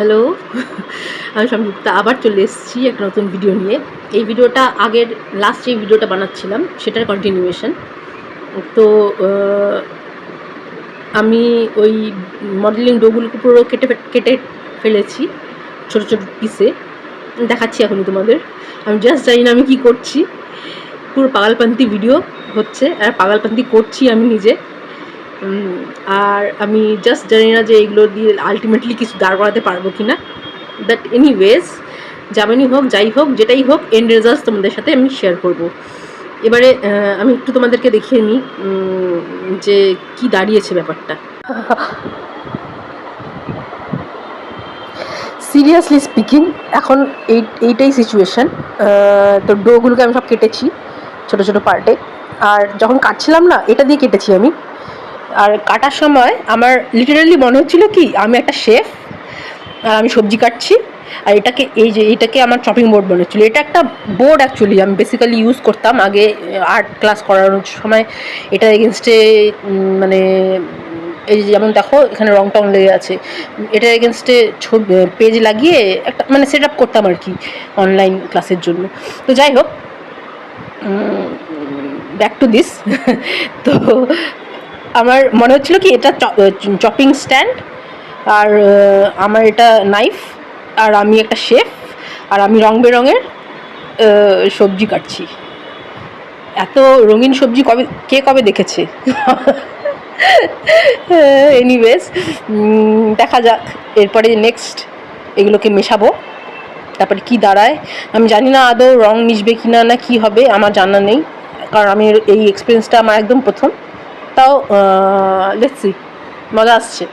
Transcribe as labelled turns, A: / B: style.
A: Hello. আমি সংযুক্তা, আবার চলে এসেছি একটা নতুন ভিডিও নিয়ে। এই ভিডিওটা আগের লাস্ট যে ভিডিওটা বানাচ্ছিলাম, সেটার কন্টিনিউয়েশন তো আমি ওই মডেলিং ডোগুলোকে পুরো কেটে কেটে ফেলেছি, ছোটো ছোটো পিসে দেখাচ্ছি এখনই তোমাদের। আমি জাস্ট জানি না আমি কী করছি। পুরো পাগলপান্তি ভিডিও হচ্ছে, আর পাগলপান্তি করছি আমি নিজে। আর আমি জাস্ট জানি না যে এগুলো দিয়ে আলটিমেটলি কিছু দাঁড় করাতে পারব কি না দ্যাট এনিওয়েজ যেমনই হোক, যাই হোক, যেটাই হোক এন্ড রেজাল্টস তোমাদের সাথে আমি শেয়ার করব। এবারে আমি একটু তোমাদেরকে দেখিয়ে নিই যে কি দাঁড়িয়েছে ব্যাপারটা। সিরিয়াসলি স্পিকিং এখন এই, এইটাই সিচুয়েশান তো ডোগুলোকে আমি সব কেটেছি, ছোটো ছোটো পার্টে আর যখন কাটছিলাম না, এটা দিয়ে কেটেছি আমি। আর কাটার সময় আমার লিটারালি মনে হচ্ছিল কি, আমি একটা শেফ আর আমি সবজি কাটছি, আর এটাকে, এই যে এটাকে আমার চপিং বোর্ড মনে হচ্ছিল এটা একটা বোর্ড অ্যাকচুয়ালি আমি বেসিক্যালি ইউজ করতাম। আগে আর্ট ক্লাস করানোর সময় এটা এগেনস্টে মানে এই যে যেমন দেখো, এখানে রং টং লেগে আছে। এটা এগেনস্টে ছবি পেজ লাগিয়ে একটা মানে সেট আপ করতাম আর কি অনলাইন ক্লাসের জন্য। তো যাই হোক ব্যাক টু দিস তো আমার মনে হচ্ছিল কি এটা চপিং স্ট্যান্ড আর আমার এটা নাইফ আর আমি একটা শেফ আর আমি রং বেরঙের সবজি কাটছি। এত রঙিন সবজি কবে, কে কবে দেখেছে? এনিওয়েজ দেখা যাক। এরপরে নেক্সট এগুলোকে মেশাবো। তারপরে কি দাঁড়ায়? আমি জানি না আদৌ রং মিশবে কি না না কী হবে, আমার জানা নেই। কারণ আমি এই এক্সপিরিয়েন্সটা আমার একদম প্রথম। তাও লেটসি মজা আসছে